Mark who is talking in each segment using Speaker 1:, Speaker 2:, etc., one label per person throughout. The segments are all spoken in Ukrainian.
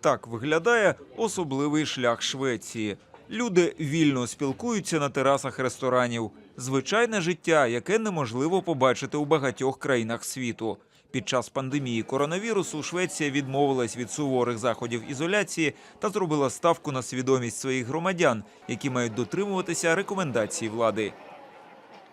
Speaker 1: Так виглядає особливий шлях Швеції. Люди вільно спілкуються на терасах ресторанів. Звичайне життя, яке неможливо побачити у багатьох країнах світу. Під час пандемії коронавірусу Швеція відмовилась від суворих заходів ізоляції та зробила ставку на свідомість своїх громадян, які мають дотримуватися рекомендацій влади.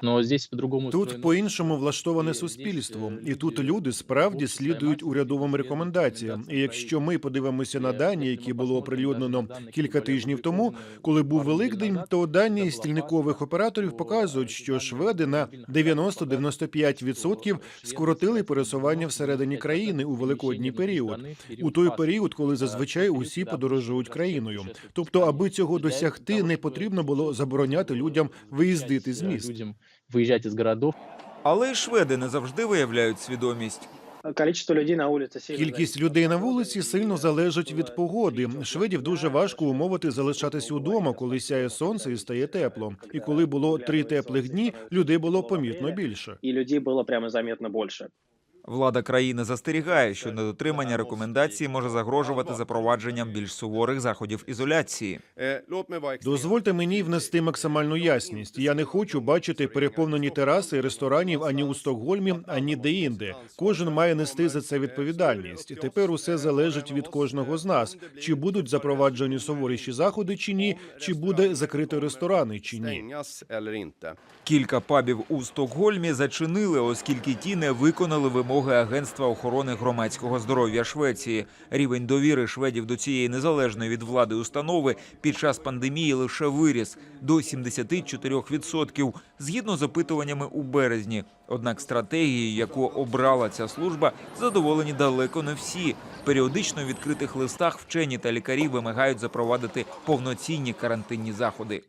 Speaker 2: Но здесь по-другому
Speaker 3: Тут по-іншому влаштоване суспільство, і тут люди справді слідують урядовим рекомендаціям. І якщо ми подивимося на дані, які було оприлюднено кілька тижнів тому, коли був Великдень, то дані стільникових операторів показують, що шведи на 90-95% скоротили пересування всередині країни у великодній період, у той період, коли зазвичай усі подорожують країною. Тобто, аби цього досягти, не потрібно було забороняти людям виїздити з міст.
Speaker 2: Выезжать из городов.
Speaker 1: Але й шведи не завжди виявляють свідомість.
Speaker 4: Количество людей на улице сильно
Speaker 3: Кількість людей на вулиці сильно залежить від погоди. Шведів дуже важко умовити залишатись удома, коли сяє сонце і стає тепло. І коли було три теплих дні, людей було помітно більше.
Speaker 4: І людей було прямо заметно больше.
Speaker 1: Влада країни застерігає, що недотримання рекомендацій може загрожувати запровадженням більш суворих заходів ізоляції.
Speaker 3: Дозвольте мені внести максимальну ясність. Я не хочу бачити переповнені тераси ресторанів ані у Стокгольмі, ані де-інде. Кожен має нести за це відповідальність. Тепер усе залежить від кожного з нас: чи будуть запроваджені суворіші заходи, чи ні, чи буде закрито ресторани, чи ні.
Speaker 1: Кілька пабів у Стокгольмі зачинили, оскільки ті не виконали вимоги Агентства охорони громадського здоров'я Швеції. Рівень довіри шведів до цієї незалежної від влади установи під час пандемії лише виріс до 74%, згідно з опитуваннями у березні. Однак стратегією, яку обрала ця служба, задоволені далеко не всі. Періодично в відкритих листах вчені та лікарі вимагають запровадити повноцінні карантинні заходи.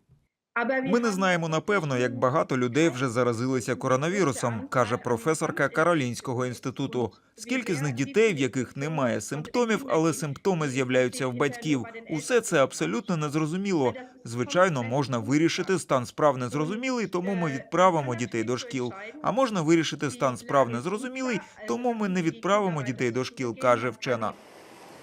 Speaker 1: Ми не знаємо напевно, як багато людей вже заразилися коронавірусом, каже професорка Каролінського інституту. Скільки з них дітей, в яких немає симптомів, але симптоми з'являються в батьків. Усе це абсолютно незрозуміло. Звичайно, можна вирішити стан справ незрозумілий, тому ми відправимо дітей до шкіл. А можна вирішити стан справ незрозумілий, тому ми не відправимо дітей до шкіл, каже вчена.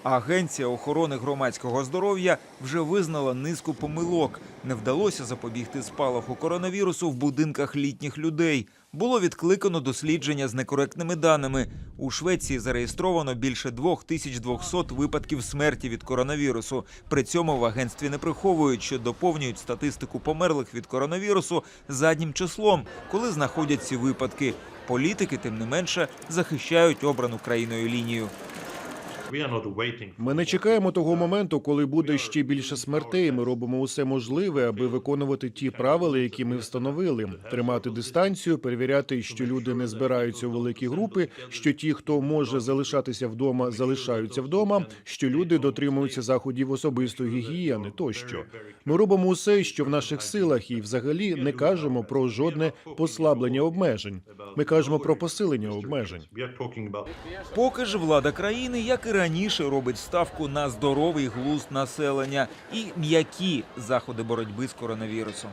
Speaker 1: Агенція охорони громадського здоров'я вже визнала низку помилок. Не вдалося запобігти спалаху коронавірусу в будинках літніх людей. Було відкликано дослідження з некоректними даними. У Швеції зареєстровано більше 2200 випадків смерті від коронавірусу. При цьому в агентстві не приховують, що доповнюють статистику померлих від коронавірусу заднім числом, коли знаходять ці випадки. Політики, тим не менше, захищають обрану країною лінію.
Speaker 3: Ми не чекаємо того моменту, коли буде ще більше смертей. Ми робимо усе можливе, аби виконувати ті правила, які ми встановили: тримати дистанцію, перевіряти, що люди не збираються у великі групи, що ті, хто може залишатися вдома, залишаються вдома, що люди дотримуються заходів особистої гігієни. Тощо ми робимо усе, що в наших силах, і взагалі не кажемо про жодне послаблення обмежень. Ми кажемо про посилення обмежень.
Speaker 1: Поки ж влада країни, як і раніше, робить ставку на здоровий глузд населення і м'які заходи боротьби з коронавірусом.